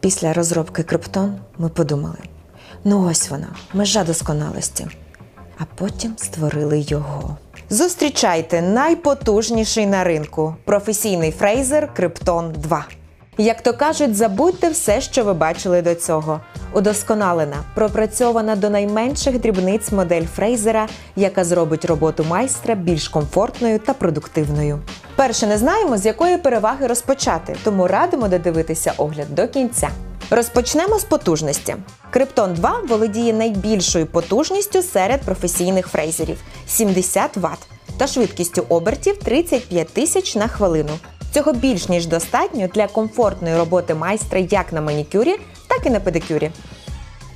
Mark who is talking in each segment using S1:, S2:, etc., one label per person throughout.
S1: Після розробки Криптон ми подумали: ну ось вона, межа досконалості. А потім створили його. Зустрічайте найпотужніший на ринку професійний фрейзер Криптон 2. Як то кажуть, забудьте все, що ви бачили до цього. Удосконалена, пропрацьована до найменших дрібниць модель фрейзера, яка зробить роботу майстра більш комфортною та продуктивною. Перше не знаємо, з якої переваги розпочати, тому радимо додивитися огляд до кінця. Розпочнемо з потужності. Криптон 2 володіє найбільшою потужністю серед професійних фрейзерів 70 Вт та швидкістю обертів 35 тисяч на хвилину. Цього більш ніж достатньо для комфортної роботи майстра як на манікюрі, так і на педикюрі.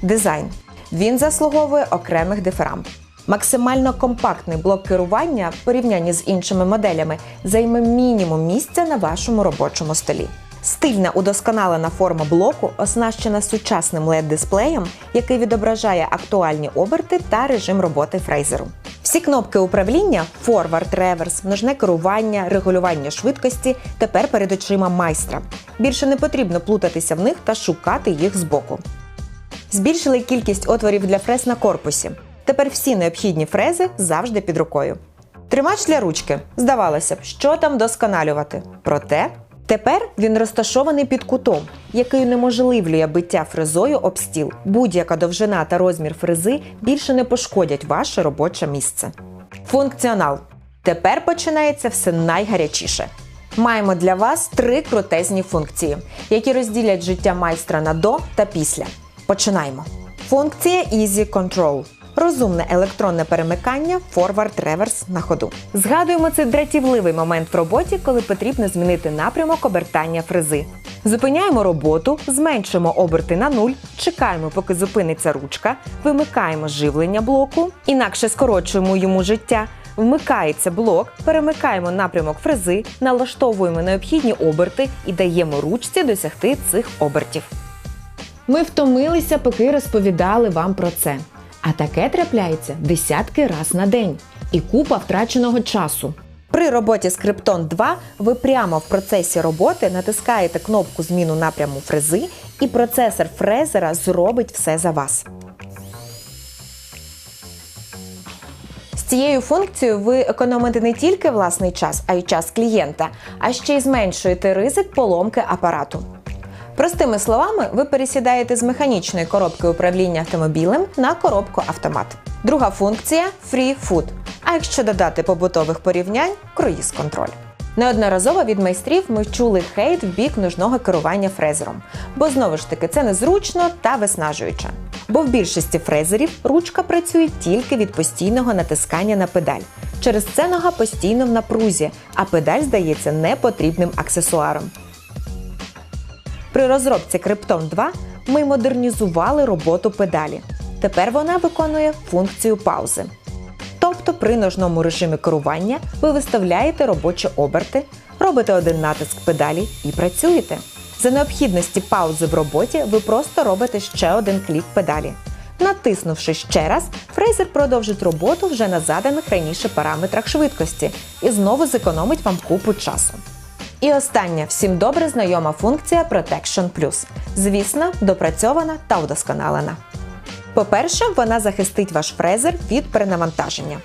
S1: Дизайн. Він заслуговує окремих диферам. Максимально компактний блок керування в порівнянні з іншими моделями займе мінімум місця на вашому робочому столі. Стильна удосконалена форма блоку оснащена сучасним LED-дисплеєм, який відображає актуальні оберти та режим роботи фрейзеру. Всі кнопки управління форвард, реверс, ножне керування, регулювання швидкості тепер перед очима майстра. Більше не потрібно плутатися в них та шукати їх збоку. Збільшили кількість отворів для фрез на корпусі. Тепер всі необхідні фрези завжди під рукою. Тримач для ручки. Здавалося б, що там досконалювати. Проте тепер він розташований під кутом, який унеможливлює биття фрезою об стіл. Будь-яка довжина та розмір фрези більше не пошкодять ваше робоче місце. Функціонал. Тепер починається все найгарячіше. Маємо для вас три крутезні функції, які розділять життя майстра на до та після. Починаємо. Функція Easy Control. Розумне електронне перемикання форвард-реверс на ходу. Згадуємо цей дратівливий момент в роботі, коли потрібно змінити напрямок обертання фрези. Зупиняємо роботу, зменшуємо оберти на нуль, чекаємо, поки зупиниться ручка, вимикаємо живлення блоку, інакше скорочуємо йому життя. Вмикається блок, перемикаємо напрямок фрези, налаштовуємо необхідні оберти і даємо ручці досягти цих обертів. Ми втомилися, поки розповідали вам про це. А таке трапляється десятки раз на день і купа втраченого часу. При роботі з Krypton 2 ви прямо в процесі роботи натискаєте кнопку зміну напряму фрези, і процесор фрезера зробить все за вас. З цією функцією ви економите не тільки власний час, а й час клієнта, а ще й зменшуєте ризик поломки апарату. Простими словами, ви пересідаєте з механічної коробки управління автомобілем на коробку автомат. Друга функція Free Food. А якщо додати побутових порівнянь круїз контроль. Неодноразово від майстрів ми чули хейт в бік нужного керування фрезером, бо знову ж таки це незручно та виснажуюче. Бо в більшості фрезерів ручка працює тільки від постійного натискання на педаль. Через це нога постійно в напрузі, а педаль здається непотрібним аксесуаром. При розробці Krypton 2 ми модернізували роботу педалі. Тепер вона виконує функцію паузи. Тобто при ножному режимі керування ви виставляєте робочі оберти, робите один натиск педалі і працюєте. За необхідності паузи в роботі ви просто робите ще один клік педалі. Натиснувши ще раз, фрезер продовжить роботу вже на заданих раніше параметрах швидкості і знову зекономить вам купу часу. І остання всім добре знайома функція Protection Plus. Звісно, допрацьована та удосконалена. По-перше, вона захистить ваш фрезер від перенавантаження.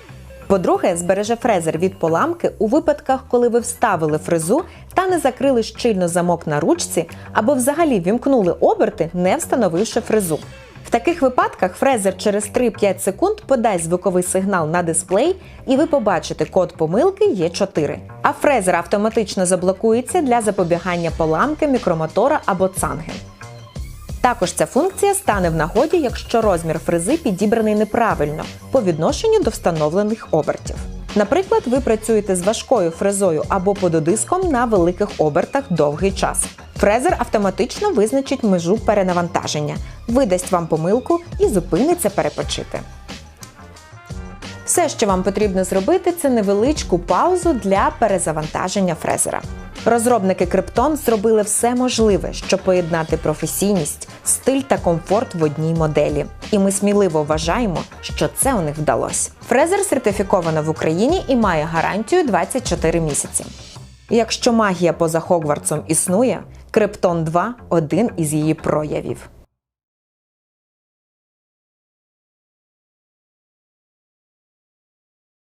S1: По-друге, збереже фрезер від поламки у випадках, коли ви вставили фрезу та не закрили щільно замок на ручці або взагалі вімкнули оберти, не встановивши фрезу. В таких випадках фрезер через 3-5 секунд подасть звуковий сигнал на дисплей, і ви побачите код помилки Є4. А фрезер автоматично заблокується для запобігання поламки мікромотора або цанги. Також ця функція стане в нагоді, якщо розмір фрези підібраний неправильно по відношенню до встановлених обертів. Наприклад, ви працюєте з важкою фрезою або пододиском на великих обертах довгий час. Фрезер автоматично визначить межу перенавантаження, видасть вам помилку і зупиниться перепочити. Все, що вам потрібно зробити, це невеличку паузу для перезавантаження фрезера. Розробники Krypton зробили все можливе, щоб поєднати професійність, стиль та комфорт в одній моделі. І ми сміливо вважаємо, що це у них вдалося. Фрезер сертифіковано в Україні і має гарантію 24 місяці. Якщо магія поза Хогвартсом існує, Криптон 2 один із її проявів.